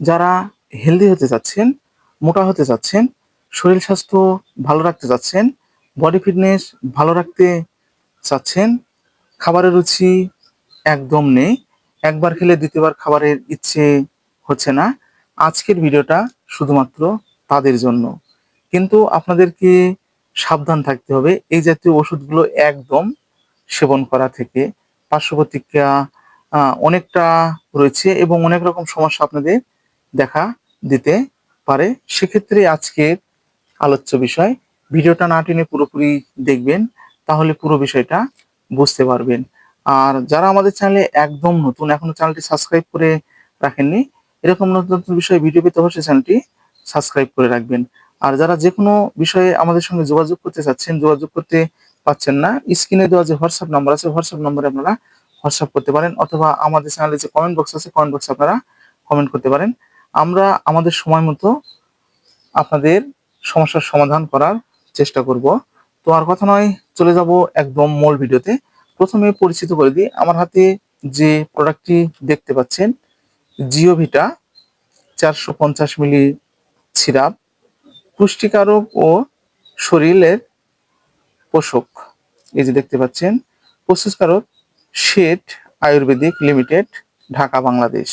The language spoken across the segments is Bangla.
যারা হেলদি হতে চাচ্ছেন, মোটা হতে চাচ্ছেন, শরীর স্বাস্থ্য ভালো রাখতে চাচ্ছেন বডি ফিটনেস ভালো রাখতে চাচ্ছেন, খাবারের রুচি একদম নেই। একবার খেলে দ্বিতীয়বার খাবারের ইচ্ছে হচ্ছে না। আজকের ভিডিওটা শুধুমাত্র তাদের জন্য। কিন্তু আপনাদেরকে সাবধান থাকতে হবে। এই জাতীয় ওষুধগুলো একদম সেবন করা থেকে পার্শ্ব প্রতিক্রিয়া অনেকটা রয়েছে এবং অনেক রকম সমস্যা আপনাদের দেখা দিতে পারে, সেক্ষেত্রে আজকের আলোচ্য বিষয়। ভিডিওটা না টেনে পুরোপুরি দেখবেন, তাহলে পুরো বিষয়টা বুঝতে পারবেন। আর যারা আমাদের চ্যানেলে একদম নতুন, এখনও চ্যানেলটি সাবস্ক্রাইব করে রাখেননি, এরকম নতুন নতুন বিষয়ে ভিডিও পেতে অবশ্যই চ্যানেলটি সাবস্ক্রাইব করে রাখবেন। আর যারা যে কোনো বিষয়ে আমাদের সঙ্গে যোগাযোগ করতে চাচ্ছেন, যোগাযোগ করতে পাচ্ছেন না, স্ক্রিনে দেওয়া যে হোয়াটসঅ্যাপ নাম্বার আছে, হোয়াটসঅ্যাপ নম্বরে আপনারা হোয়াটসঅ্যাপ করতে পারেন, অথবা আমাদের চ্যানেলে যে কমেন্ট বক্স আছে কমেন্ট বক্সে আপনারা কমেন্ট করতে পারেন। আমরা আমাদের সময় মতো আপনাদের সমস্যার সমাধান করার চেষ্টা করব। তো আর কথা নয়, চলে যাব একদম মূল ভিডিওতে। প্রথমে পরিচিত করে দিই, আমার হাতে যে প্রোডাক্টটি দেখতে পাচ্ছেন জিওভিটা চারশো পঞ্চাশ মিলি সিরাপ, পুষ্টিকারক ও শরীরের পোষক। এই যে দেখতে পাচ্ছেন প্রস্তুতকারক শেট আয়ুর্বেদিক লিমিটেড, ঢাকা, বাংলাদেশ।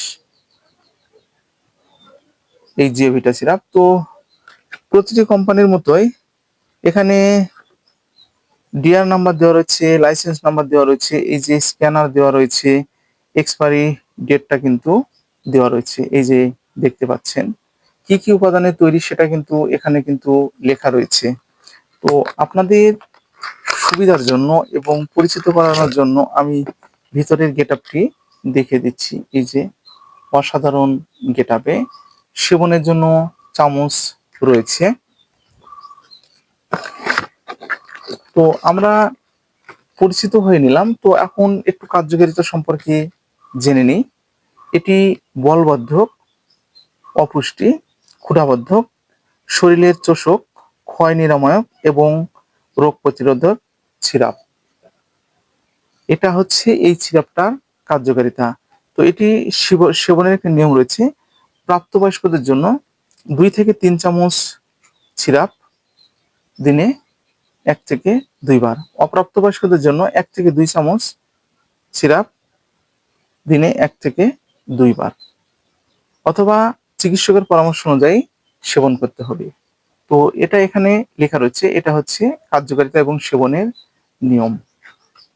এই জিওভিটা সিরাপ। তো প্রতিটি কোম্পানির মতোই এখানে ডিআর নাম্বার দেওয়া রয়েছে লাইসেন্স নাম্বার দেওয়া রয়েছে, এই যে স্ক্যানার দেওয়া রয়েছে এক্সপায়ারি ডেটটা কিন্তু দেওয়া রয়েছে, এই যে দেখতে পাচ্ছেন। কি কি উপাদানে তৈরি সেটা কিন্তু এখানে কিন্তু লেখা রয়েছে। তো আপনাদের সুবিধার জন্য এবং পরিচিত করানোর জন্য আমি ভিতরের গেটআপটি দেখে দিচ্ছি। এই যে অসাধারণ গেটআপে সেবনের জন্য চামচ রয়েছে। তো আমরা পরিচিত হয়ে নিলাম। তো এখন একটু কার্যকারিতা সম্পর্কে জেনে নিই। এটি বলবদ্ধক, অপুষ্টি, ক্ষুধাবদ্ধক, শরীরের চোষক, ক্ষয় নিরাময়ক এবং রোগ প্রতিরোধক সিরাপ। এটা হচ্ছে এই সিরাপটার কার্যকারিতা। তো এটি সেব- সেবনের একটা নিয়ম রয়েছে। প্রাপ্তবয়স্কদের জন্য দুই থেকে তিন চামচ সিরাপ দিনে এক থেকে দুইবার। অপ্রাপ্তবয়স্কদের জন্য এক থেকে দুই চামচ সিরাপ দিনে এক থেকে দুইবার। অথবা চিকিৎসকের পরামর্শ অনুযায়ী সেবন করতে হবে। তো এটা এখানে লেখা রয়েছে, এটা হচ্ছে কার্যকারিতা এবং সেবনের নিয়ম।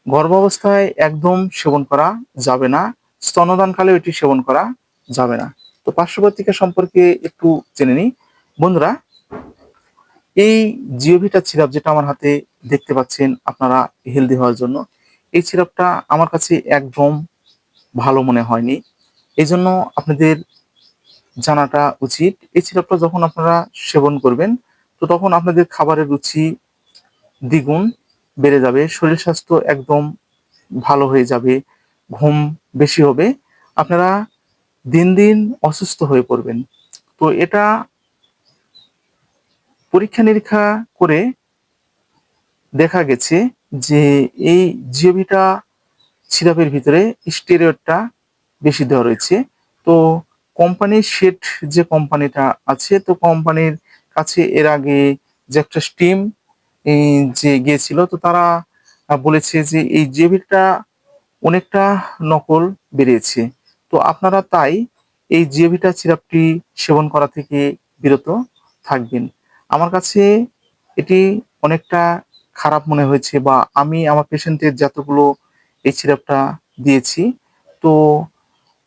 গর্ভাবস্থায় একদম সেবন করা যাবে না, স্তনদানকালেও এটি সেবন করা যাবে না। তো পার্শ্ববর্তিকা সম্পর্কে একটু জেনে নিই। বন্ধুরা, এই জিওভিটা সিরাপ যেটা আমার হাতে দেখতে পাচ্ছেন আপনারা হেলদি হওয়ার জন্য, এই সিরাপটা আমার কাছে একদম ভালো মনে হয়নি। এই জন্য আপনাদের জানাটা উচিত। এই সিরাপটা যখন আপনারা সেবন করবেন, তো তখন আপনাদের খাবারের রুচি দ্বিগুণ বেড়ে যাবে, শরীর স্বাস্থ্য একদম ভালো হয়ে যাবে, ঘুম বেশি হবে। আপনারা দিন দিন অসুস্থ হয়ে পড়বেন। তো এটা পরীক্ষা নিরীক্ষা করে দেখা গেছে যে এই জিওভিটা সিরাপের ভিতরে স্টেরয়েডটা বেশি দেওয়া রয়েছে। তো কোম্পানির শেট যে কোম্পানিটা আছে, তো কোম্পানির কাছে এর আগে যে একটা স্টিম যে গিয়েছিল, তো তারা বলেছে যে এই জিওভিটা অনেকটা নকল বেরিয়েছে। তো আপনারা তাই এই জিওভিটা সিরাপটি সেবন করা থেকে বিরত থাকবেন। আমার কাছে এটি অনেকটা খারাপ মনে হয়েছে বা আমি আমার পেশেন্টের যতগুলো এই সিরাপটা দিয়েছি, তো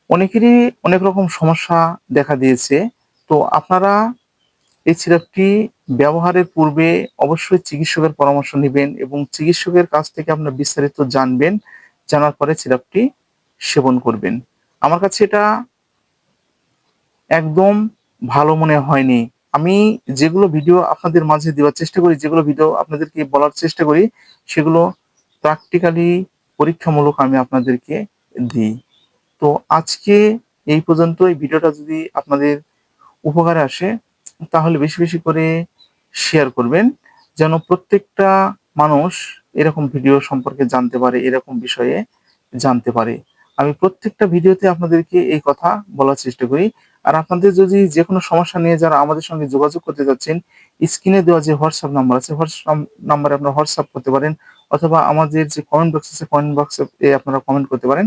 অনেকেরই অনেক রকম সমস্যা দেখা দিয়েছে। তো আপনারা এই সিরাপটি ব্যবহারের পূর্বে অবশ্যই চিকিৎসকের পরামর্শ নেবেন এবং চিকিৎসকের কাছ থেকে আপনার বিস্তারিত জানবেন, জানার পরে সিরাপটি সেবন করবেন। আমার কাছে এটা একদম ভালো মনে হয়নি। আমি যেগুলো ভিডিও আপনাদের মাঝে দেওয়ার চেষ্টা করি, যেগুলো ভিডিও আপনাদেরকে বলার চেষ্টা করি, সেগুলো প্র্যাকটিক্যালি পরীক্ষামূলক আমি আপনাদেরকে দিই। তো আজকে এই পর্যন্ত এই ভিডিওটা যদি আপনাদের উপকারে আসে, তাহলে বেশি বেশি করে শেয়ার করবেন, যেন প্রত্যেকটা মানুষ এরকম ভিডিও সম্পর্কে জানতে পারে, এরকম বিষয়ে জানতে পারে। আমি প্রত্যেকটা ভিডিওতে আপনাদেরকে এই কথা বলার চেষ্টা করি। আর আপনাদের যদি যে কোনো সমস্যা নিয়ে যারা আমাদের সঙ্গে যোগাযোগ করতে যাচ্ছেন, স্ক্রিনে দেওয়া যে হোয়াটসঅ্যাপ নাম্বার আছে, হোয়াটসঅ্যাপ নাম্বারে আপনারা হোয়াটসঅ্যাপ করতে পারেন অথবা আমাদের যে কমেন্ট বক্স আছে কমেন্ট বক্সে আপনারা কমেন্ট করতে পারেন।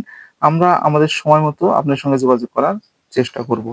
আমরা আমাদের সময় মতো আপনার সঙ্গে যোগাযোগ করার চেষ্টা করব।